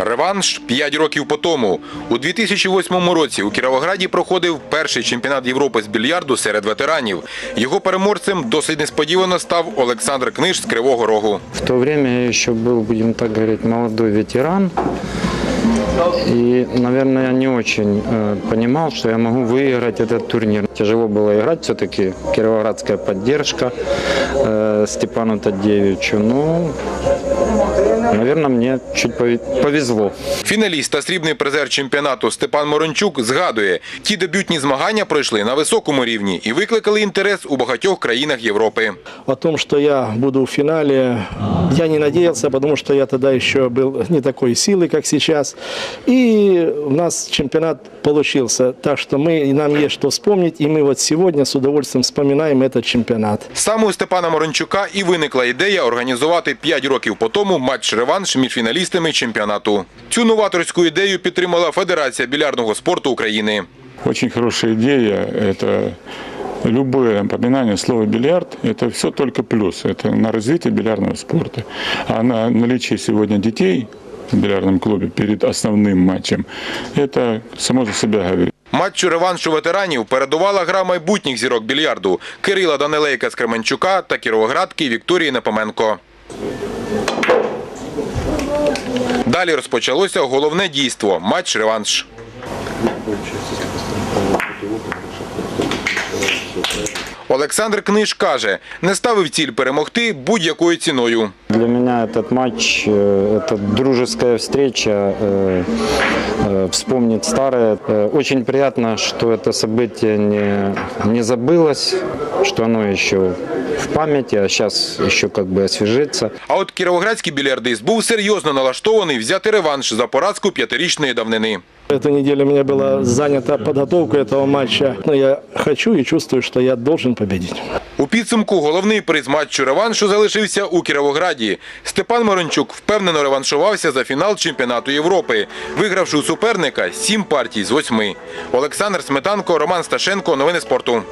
Реванш 5 років по тому. У 2008 році у Кіровограді проходив перший чемпіонат Європи з більярду серед ветеранів. Його переможцем досить несподівано став Олександр Книж з Кривого Рогу. В то время я еще был, будем так говорить, молодой ветеран. И, наверное, я не очень э, понимал, что я могу выиграть этот турнир. Тяжело было играть, все-таки кировоградская поддержка э, Степану Тадеевичу. Ну, наверное, мне чуть пове- повезло. Фіналіст та срібний призер чемпіонату Степан Морончук згадує, ті дебютні змагання пройшли на високому рівні і викликали інтерес у багатьох країнах Європи. О том, что я буду в финале, я не надеялся, потому что я тогда еще был не такой силы, как сейчас. И у нас чемпионат получился. Так что мы, и нам есть что вспомнить. И мы вот сегодня с удовольствием вспоминаем этот чемпионат. Саме у Степана Морончука і виникла ідея організувати 5 років по тому матч-реванш між фіналістами чемпіонату. Цю новаторську ідею підтримала Федерація білярдного спорту України. Очень хорошая идея. Это любое поминание слова бильярд, это все только плюс. Это на развитие бильярдного спорта. А на наличие сегодня детей в бильярдном клубе перед основным матчем, это само за себя говорит. Матчу реваншу ветеранів передувала гра майбутніх зірок більярду Кирила Данилейка з Кременчука та кіровоградки Вікторії Непоменко. Далі розпочалося головне дійство матч-реванш. Олександр Книж каже, не ставив ціль перемогти будь-якою ціною. Для меня этот матч э, – это дружеская встреча, э, э, вспомнить старое. Э, Очень приятно, что это событие не, не забылось, что оно еще в памяти, а сейчас еще как бы освежится. А от кіровоградський більярдист був серйозно налаштований взяти реванш за поразку п'ятирічної давнини. Эта неделя у меня была занята подготовкой этого матча. Но я хочу и чувствую, что я должен победить. У підсумку головний приз матчу реваншу залишився у Кіровограді. Степан Морончук впевнено реваншувався за фінал чемпіонату Європи, вигравши у суперника сім партій з восьми. Олександр Сметанко, Роман Сташенко. Новини спорту.